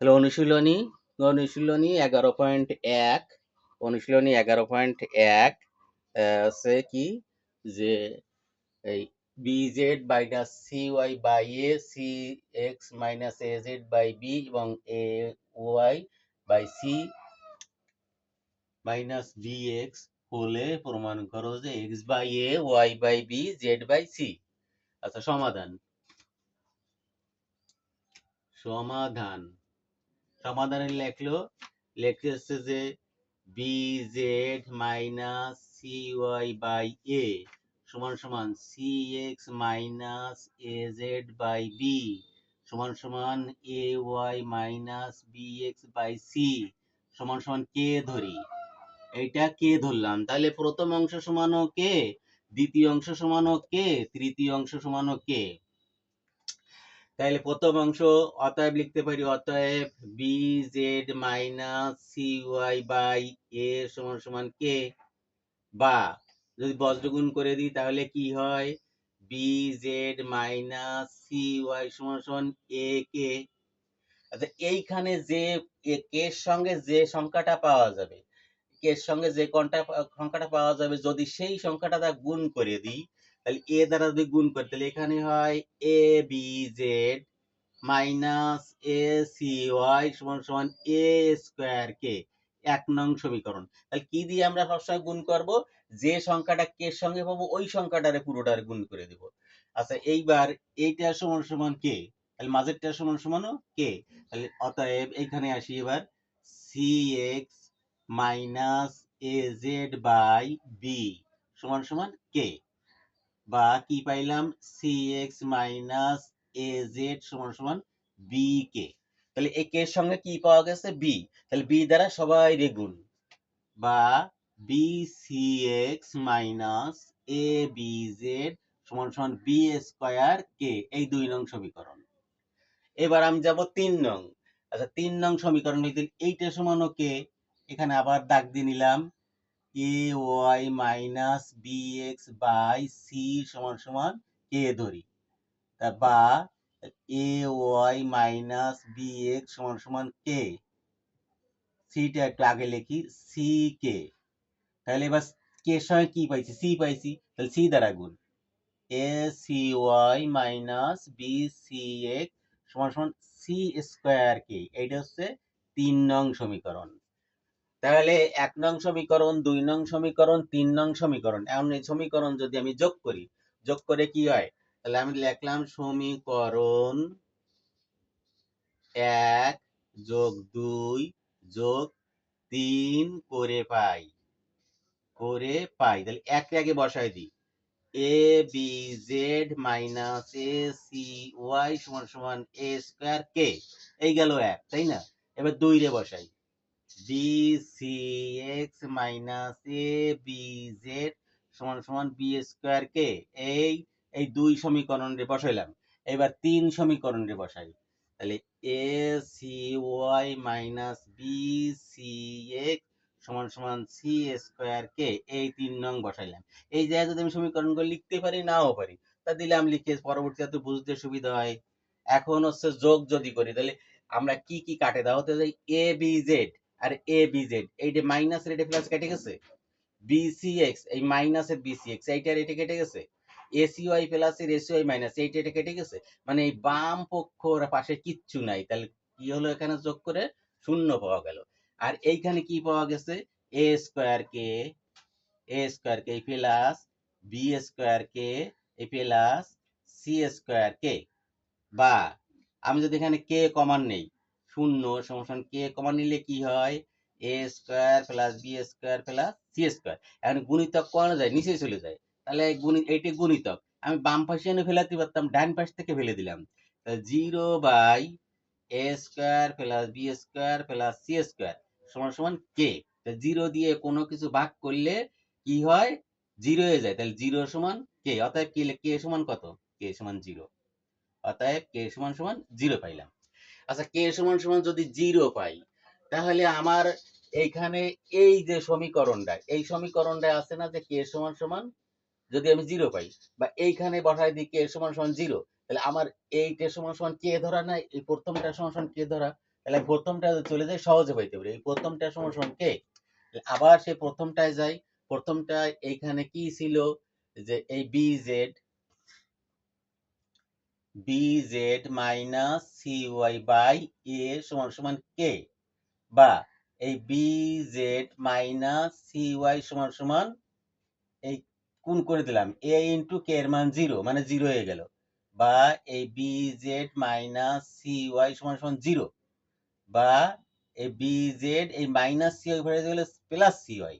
তাহলে অনুশীলনী অনুশীলনী এগারো পয়েন্ট এক, অনুশীলনী এগারো পয়েন্ট এক আছে কি? যে এই B Z minus C Y by A C X minus A Z by B এবং A Y by C minus B X হলে প্রমাণ করো যে X by A Y by B Z by C আচ্ছা সমাধান। সমাধান। সমাধানে লেখলো লেখতেছে যে B Z minus C Y by A সমান সমান C X minus A Z by B সমান সমান A Y minus B X by C সমান সমান কে ধরি। এইটা কে ধরলাম। তাহলে প্রথম অংশ সমানও কে দ্বিতীয় অংশ সমানও কে তৃতীয় অংশ সমানও কে তাহলে প্রথম অংশ অতএব লিখতে পারি, অতএব B Z minus C Y by A সমান সমান কে বা যদি বজ্রগুণ করে দিই তাহলে কি হয়? B Z minus C Y সমান সমান এ কে আচ্ছা এইখানে যে এ- কের সঙ্গে যে সংখ্যাটা পাওয়া যাবে কের সঙ্গে যে কোনটা, সংখ্যাটা পাওয়া যাবে, যদি সেই সংখ্যাটা গুণ করে দিই তাহলে এ দ্বারা যদি গুণ করি, তাহলে এখানে হয় A B Z minus A C Y সমান সমান এ স্কোয়ার কে এক নং সমীকরণ। তাহলে কি দিয়ে আমরা সবসময় গুণ করব? যে সংখ্যাটা কে সঙ্গে পাবো, ওই সংখ্যাটারে পুরোটারে গুণ করে দেব। আচ্ছা এইবার এইটা সমান সমান কে তাহলে মাঝেরটা সমান সমানও কে তাহলে অতএব এখানে আসি এবার C X minus A Z by B সমান সমান কে বা কি পাইলাম? C X minus A Z সমান সমান বি কে তাহলে এ কে সঙ্গে কি পাওয়া গেছে? বি তাহলে বি দ্বারা সবাই রে গুণ। বা B C X minus A B Z সমান সমান বি স্কোয়ার কে এই দুই নং সমীকরণ। এবার আমি যাব তিন নং। আচ্ছা তিন নং সমীকরণ এইটা সমান কে এখানে আবার দাগ দিয়ে নিলাম। A Y minus B X by C সমান সমান কে ধরি। তা বা A Y minus B X সমান সমান কে সিটা একটু আগে লিখি সি কে তাহলে এবার কে সঙ্গে কি পাইছি? সি পাইছি, তাহলে সি দ্বারা গুণ। A C Y minus B C X সমান সমান সি স্কোয়ার কে এইটা হচ্ছে তিন নং সমীকরণ। তাহলে এক নং সমীকরণ, দুই নং সমীকরণ, তিন নং সমীকরণ। এখন এই সমীকরণ যদি আমি যোগ করি, যোগ করে কি হয়? তাহলে আমি লিখলাম সমীকরণ এক যোগ দুই যোগ তিন করে পাই করে পাই। তাহলে এক আগে বসাই দিই। A B Z minus A C Y সমান সমান এ স্কোয়ার কে এই গেল এক, তাই না? এবার দুই রে বসাই। B C X minus A B Z সমান সমান বি স্কোয়ার কে এই এই দুই সমীকরণ রে বসাইলাম। এবার তিন সমীকরণ রে বসাই। তাহলে A C Y minus B C X সমান সমান সি স্কোয়ার কে এই তিন নং বসাইলাম। এই জায়গায় যদি আমি সমীকরণগুলো লিখতে পারি, নাও পারি। তা দিলাম লিখে পরবর্তীতে বুঝতে সুবিধা হয়। এখন হচ্ছে যোগ যদি করি, তাহলে আমরা কি কি কাটে? দাও যাই এ বি জেড আর এ বি জেড এইটা মাইনাস এটা প্লাস কেটে গেছে? বিসিএক্স এই মাইনাসের বিসিএক্স এইটার এটা কেটে গেছে? এসিওয়াই প্লাস এর এসিওয়াই মাইনাস এইটা এটা কেটে গেছে? মানে এই বাম পক্ষর পাশে কিচ্ছু নাই। তাহলে কি হলো এখানে যোগ করে? শূন্য পাওয়া গেল। আর এইখানে কি পাওয়া গেছে? A square K A square K plus B square K A plus C square K বা, আমি যদি এখানে কে কমান নেই শূন্য সমান কে কমান নিলে কি হয়? A square plus B square plus C square এখন গুণিতক কমানো যায়? নিচে চলে যায়। তাহলে গুণি এইটি গুণিতক। আমি বাম পাশে এনে ফেলাতে পারতাম, ডান পাশ থেকে ফেলে দিলাম। Zero by A square plus B square plus C square সমান সমান কে জিরো দিয়ে কোনো কিছু ভাগ করলে কি হয়? জিরো হয়ে যায়। তাহলে জিরো সমান কে অতএব কে সমান কত? কে সমান জিরো অতএব কে সমান সমান জিরো পাইলাম। আচ্ছা কে সমান সমান যদি জিরো পাই, তাহলে আমার এইখানে এই যে সমীকরণটা, এই সমীকরণটা আছে না যে কে সমান সমান যদি আমি জিরো পাই, বা এইখানে বসাই দিই কে সমান সমান জিরো তাহলে আমার এইটা সমান সমান কে ধরা নাই এই প্রথমটা সমান সমান কে ধরা, তাহলে প্রথমটা চলে যায় সহজে পাইতে পারি, এই প্রথমটা সমান সমান কে? আবার সে প্রথমটায় যাই প্রথমটা এইখানে কি ছিল, যে এই B Z B Z minus C Y by A সমান সমান কে বা এই B Z minus C Y সমান সমান এই কোন করে দিলাম কে এর মান জিরো মানে জিরো হয়ে গেল। বা এই B Z minus C Y সমান সমান জিরো বা এই বি জেড এই মাইনাস সি ওয়াই হয়ে গেলে প্লাস সি ওয়াই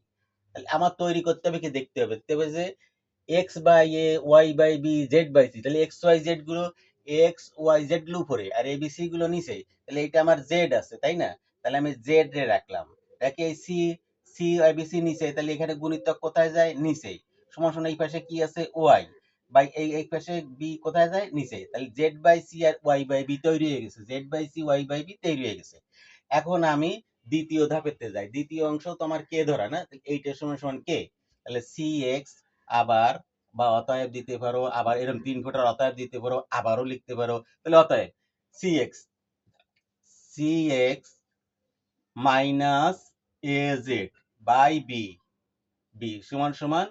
তাহলে আমার তৈরি করতে হবে কি? দেখতে হবে। দেখতে হবে যে X by A Y by B Z by C তাহলে এক্স ওয়াই জেডগুলো এক্স ওয়াই জেডগুলো উপরে, আর এ বি সি গুলো নিচে, তাহলে এটা আমার জেড আছে, তাই না? তাহলে আমি জেড রে রাখলাম, রাখি এই C C Y B C নিচে, তাহলে এখানে গুণিতক কোথায় যায়? নিচে, সমান এই পাশে কি আছে? ওয়াই বাই এই এই পাশে বি কোথায় যায়? নিচে, তাহলে জেড বাই সি আর ওয়াই বাই বি তৈরি হয়ে গেছে Z by C Y by B তৈরি হয়ে গেছে, এখন আমি দ্বিতীয় ধাপেতে যাই, দ্বিতীয় অংশ তোমার কে ধরা না এইটার সমান সমান কে তাহলে সি এক্স আবার বা অতএব দিতে পারো, আবার এরকম তিন ফোটার অতএব দিতে পারো, আবারও লিখতে পারো। তাহলে অতএব C X C X minus A Z by B B সমান সমান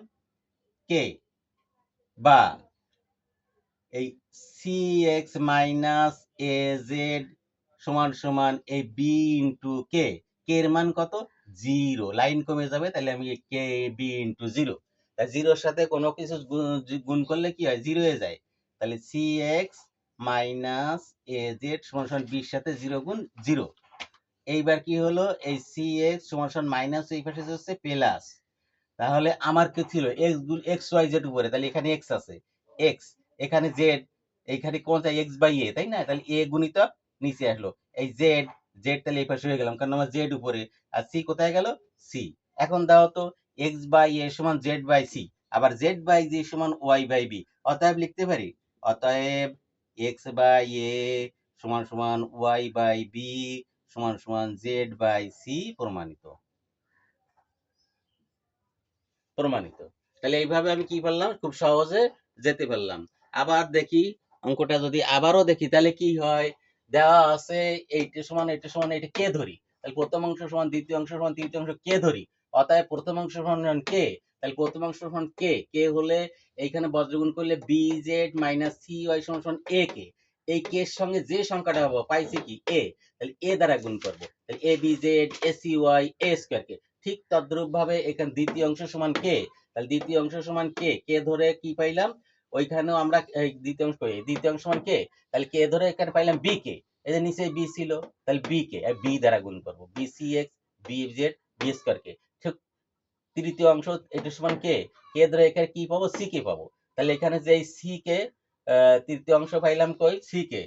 কে বা এই C X minus A Z সমান সমান এই বি ইন্টু কে কে এর মান কত? জিরো লাইন কমে যাবে, তাহলে আমি কে বি ইন্টু জিরো জিরোর সাথে কোনো কিছু গুণ- করলে কি হয়? জিরো হয়ে যায়। তাহলে C X minus A Z সমান সমান বির সাথে জিরো গুণ জিরো। এইবার কি হলো? এই সি এক্স সমান সমান মাইনাস এই পাশে হচ্ছে প্লাস। তাহলে আমার কি ছিল? এক্স গুণ এক্স ওয়াই জেড উপরে। তাহলে এখানে এক্স আছে। এক্স এখানে জেড এইখানে কোন চাই এক্স বাই এ তাই না? তাহলে এ গুণিত নিচে আসলো। এই জেড জেড তাহলে এই পাশে হয়ে গেলাম, কারণ আমার জেড উপরে। আর সি কোথায় গেল? সি এখন দাও তো এক্স বাই এ সমান জেড বাই সি আবার জেড বাই জি সমান ওয়াই বাই বি অতএব লিখতে পারি, অতএব এক্স বাই এ সমান সমান ওয়াই বাই বি সমান সমান জেড বাই সি প্রমাণিত। প্রমাণিত। তাহলে এইভাবে আমি কি পারলাম? খুব সহজে যেতে পারলাম। আবার দেখি, অঙ্কটা যদি আবারও দেখি, তাহলে কি হয়? দেওয়া আছে এইটা সমান এইটা সমান, এটা কে ধরি? তাহলে প্রথম অংশ সমান, দ্বিতীয় অংশ সমান, তৃতীয় অংশ কে ধরি? অতএব প্রথম অংশ সমান কে? তাহলে প্রথম অংশ সমান কে? কে হলে এইখানে বজ্রগুণ করলে B Z minus C Y সমান এ কে? এই কে এর সঙ্গে যে সংখ্যাটা পাবো, পাইছি কি? এ তাহলে এ দ্বারা গুণ করব। তাহলে A B Z A C Y A square K. ঠিক তদ্রূপ ভাবে এখানে দ্বিতীয় অংশ সমান কে তাহলে দ্বিতীয় অংশ সমান কে কে ধরে কি পাইলাম? ওইখানেও আমরা দ্বিতীয় অংশ দ্বিতীয় অংশ সমান কে তাহলে কে ধরে এখানে পাইলাম বি কে। এই যে নিচে বি ছিল, তাহলে বি কে। বি দ্বারা গুণ করব। B C X B Z B square K. তৃতীয় অংশ এটা সমান কে? কে ধরে এখানে কি পাবো? সি কে পাবো। তাহলে এখানে যে এই সি কে তৃতীয় অংশ পাইলাম কই? C K.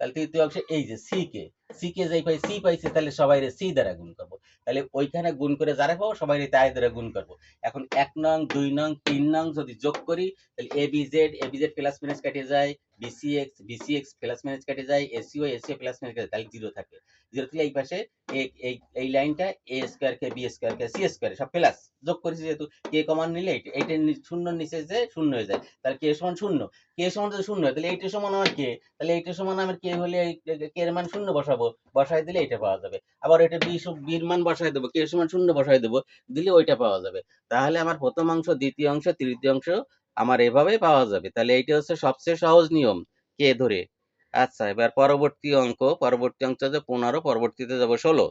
তাহলে তৃতীয় অংশ এই যে সি কে। সি কে যেই পাই সি পাইছি তাহলে সবাই সি দ্বারা গুণ করব। তাহলে ওইখানে গুণ করে যারা পাবো সবাই তাই দ্বারা গুণ করব। এখন এক নং দুই নং তিন নং যদি যোগ করি তাহলে A B Z A B Z plus minus কেটে যায় BC X BC X plus minus কেটে যায় এসিও এসিও প্লাস মাইনাস কেটে তাহলে জিরো থাকে। জিরো থেকে এই পাশে এই- লাইনটা A square K B square K C square সব প্লাস যোগ করেছি যেহেতু কে কমান নিলে এইটা শূন্য নিচে যে শূন্য হয়ে যায় তাহলে কে সমান শূন্য। কে সমান যদি শূন্য হয়, তাহলে এইটা সমান আমার কে তাহলে এইটা সমান আমার কে হলে কে এর মান শূন্য বসাবো। বসাই দিলে এটা পাওয়া যাবে। আবার এটা বি সব বির মান বসাই দেবো, কে সমান শূন্য বসাই দেবো, দিলে ওইটা পাওয়া যাবে। তাহলে আমার প্রথম অংশ, দ্বিতীয় অংশ, তৃতীয় অংশ আমার এভাবে পাওয়া যাবে। তাহলে এইটা হচ্ছে সবচেয়ে সহজ নিয়ম, কে ধরে? আচ্ছা এবার পরবর্তী অঙ্ক পরবর্তী অঙ্ক হচ্ছে পনেরো, পরবর্তীতে যাব ষোলো।